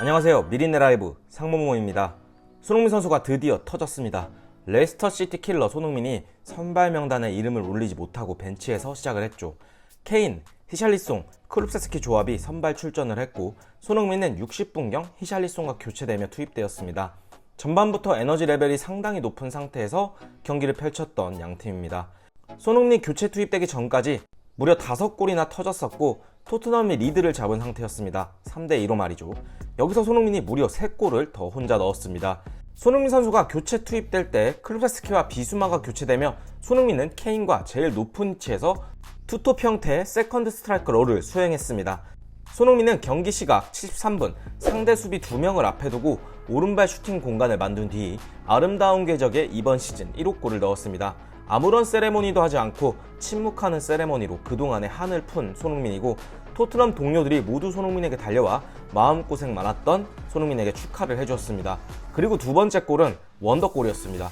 안녕하세요. 미린네 라이브 상모모입니다. 손흥민 선수가 드디어 터졌습니다. 레스터 시티 킬러 손흥민이 선발 명단에 이름을 올리지 못하고 벤치에서 시작을 했죠. 케인, 히샬리송, 크룹세스키 조합이 선발 출전을 했고 손흥민은 60분경 히샬리송과 교체되며 투입되었습니다. 전반부터 에너지 레벨이 상당히 높은 상태에서 경기를 펼쳤던 양 팀입니다. 손흥민이 교체 투입되기 전까지 무려 5골이나 터졌었고 토트넘이 리드를 잡은 상태였습니다. 3대2로 말이죠. 여기서 손흥민이 무려 3골을 더 혼자 넣었습니다. 손흥민 선수가 교체 투입될 때 클루세스키와 비수마가 교체되며 손흥민은 케인과 제일 높은 위치에서 투톱 형태의 세컨드 스트라이크 롤을 수행했습니다. 손흥민은 경기 시각 73분 상대 수비 2명을 앞에 두고 오른발 슈팅 공간을 만든 뒤 아름다운 궤적의 이번 시즌 1호 골을 넣었습니다. 아무런 세레모니도 하지 않고 침묵하는 세레모니로 그동안의 한을 푼 손흥민이고 토트넘 동료들이 모두 손흥민에게 달려와 마음고생 많았던 손흥민에게 축하를 해주었습니다. 그리고 두 번째 골은 원더골이었습니다.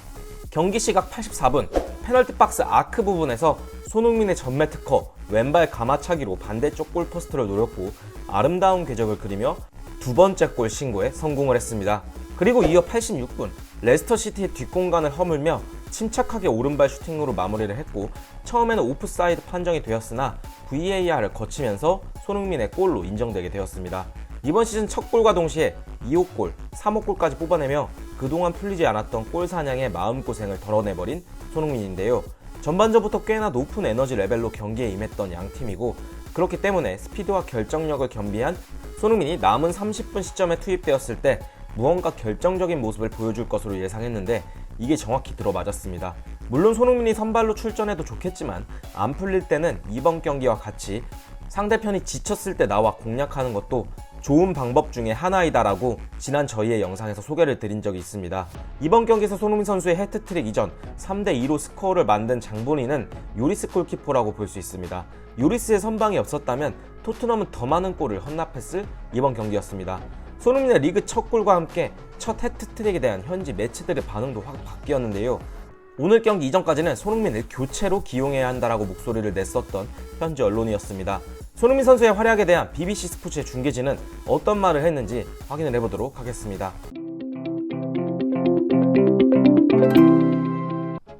경기 시각 84분 페널티 박스 아크 부분에서 손흥민의 전매 특허 왼발 가마차기로 반대쪽 골포스트를 노렸고 아름다운 궤적을 그리며 두 번째 골 신고에 성공을 했습니다. 그리고 이어 86분 레스터 시티의 뒷공간을 허물며 침착하게 오른발 슈팅으로 마무리를 했고 처음에는 오프사이드 판정이 되었으나 VAR을 거치면서 손흥민의 골로 인정되게 되었습니다. 이번 시즌 첫 골과 동시에 2호 골, 3호 골까지 뽑아내며 그동안 풀리지 않았던 골 사냥의 마음고생을 덜어내버린 손흥민인데요. 전반전부터 꽤나 높은 에너지 레벨로 경기에 임했던 양 팀이고 그렇기 때문에 스피드와 결정력을 겸비한 손흥민이 남은 30분 시점에 투입되었을 때 무언가 결정적인 모습을 보여줄 것으로 예상했는데 이게 정확히 들어맞았습니다. 물론 손흥민이 선발로 출전해도 좋겠지만 안 풀릴 때는 이번 경기와 같이 상대편이 지쳤을 때 나와 공략하는 것도 좋은 방법 중에 하나이다라고 지난 저희의 영상에서 소개를 드린 적이 있습니다. 이번 경기에서 손흥민 선수의 해트트릭 이전 3대2로 스코어를 만든 장본인은 요리스 골키퍼라고 볼 수 있습니다. 요리스의 선방이 없었다면 토트넘은 더 많은 골을 헌납했을 이번 경기였습니다. 손흥민의 리그 첫 골과 함께 첫 해트트릭에 대한 현지 매체들의 반응도 확 바뀌었는데요. 오늘 경기 이전까지는 손흥민을 교체로 기용해야 한다라고 목소리를 냈었던 현지 언론이었습니다. 손흥민 선수의 활약에 대한 BBC 스포츠의 중계진은 어떤 말을 했는지 확인을 해보도록 하겠습니다.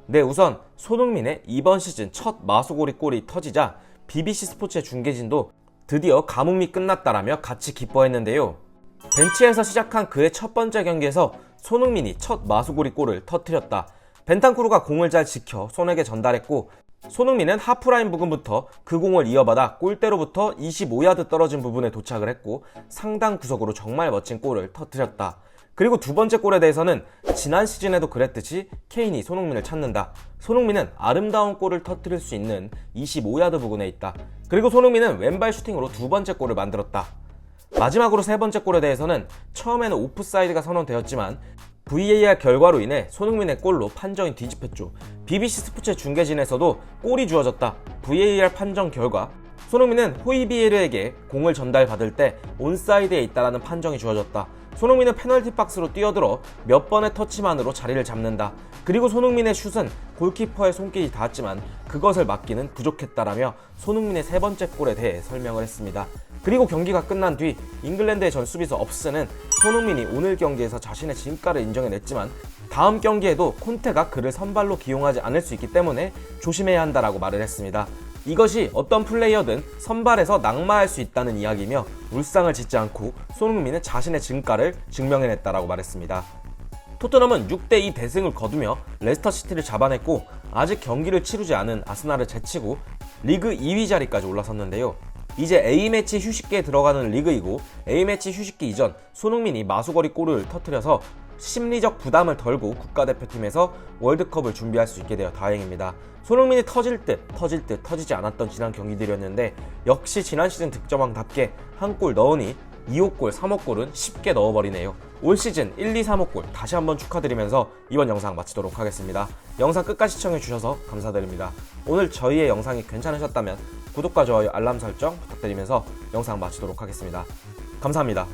네, 우선 손흥민의 이번 시즌 첫 마소고리 골이 터지자 BBC 스포츠의 중계진도 드디어 가뭄이 끝났다라며 같이 기뻐했는데요. 벤치에서 시작한 그의 첫 번째 경기에서 손흥민이 첫 마소고리 골을 터뜨렸다. 벤탄쿠르가 공을 잘 지켜 손에게 전달했고 손흥민은 하프라인 부근부터 그 공을 이어받아 골대로부터 25야드 떨어진 부분에 도착을 했고 상당 구석으로 정말 멋진 골을 터뜨렸다. 그리고 두 번째 골에 대해서는 지난 시즌에도 그랬듯이 케인이 손흥민을 찾는다. 손흥민은 아름다운 골을 터뜨릴 수 있는 25야드 부근에 있다. 그리고 손흥민은 왼발 슈팅으로 두 번째 골을 만들었다. 마지막으로 세 번째 골에 대해서는 처음에는 오프사이드가 선언되었지만 VAR 결과로 인해 손흥민의 골로 판정이 뒤집혔죠. BBC 스포츠 중계진에서도 골이 주어졌다. VAR 판정 결과 손흥민은 호이비에르에게 공을 전달받을 때 온사이드에 있다라는 판정이 주어졌다. 손흥민은 페널티 박스로 뛰어들어 몇 번의 터치만으로 자리를 잡는다. 그리고 손흥민의 슛은 골키퍼의 손길이 닿았지만 그것을 막기는 부족했다라며 손흥민의 세 번째 골에 대해 설명을 했습니다. 그리고 경기가 끝난 뒤 잉글랜드의 전 수비수 업스는 손흥민이 오늘 경기에서 자신의 진가를 인정해냈지만 다음 경기에도 콘테가 그를 선발로 기용하지 않을 수 있기 때문에 조심해야 한다라고 말을 했습니다. 이것이 어떤 플레이어든 선발에서 낙마할 수 있다는 이야기며 울상을 짓지 않고 손흥민은 자신의 진가를 증명해냈다라고 말했습니다. 토트넘은 6대2 대승을 거두며 레스터 시티를 잡아냈고 아직 경기를 치르지 않은 아스날을 제치고 리그 2위 자리까지 올라섰는데요. 이제 A매치 휴식기에 들어가는 리그이고 A매치 휴식기 이전 손흥민이 마수거리 골을 터뜨려서 심리적 부담을 덜고 국가대표팀에서 월드컵을 준비할 수 있게 되어 다행입니다. 손흥민이 터질 듯 터질 듯 터지지 않았던 지난 경기들이었는데 역시 지난 시즌 득점왕답게 한 골 넣으니 2호 골, 3호 골은 쉽게 넣어버리네요. 올 시즌 1, 2, 3호 골 다시 한번 축하드리면서 이번 영상 마치도록 하겠습니다. 영상 끝까지 시청해주셔서 감사드립니다. 오늘 저희의 영상이 괜찮으셨다면 구독과 좋아요, 알람 설정 부탁드리면서 영상 마치도록 하겠습니다. 감사합니다.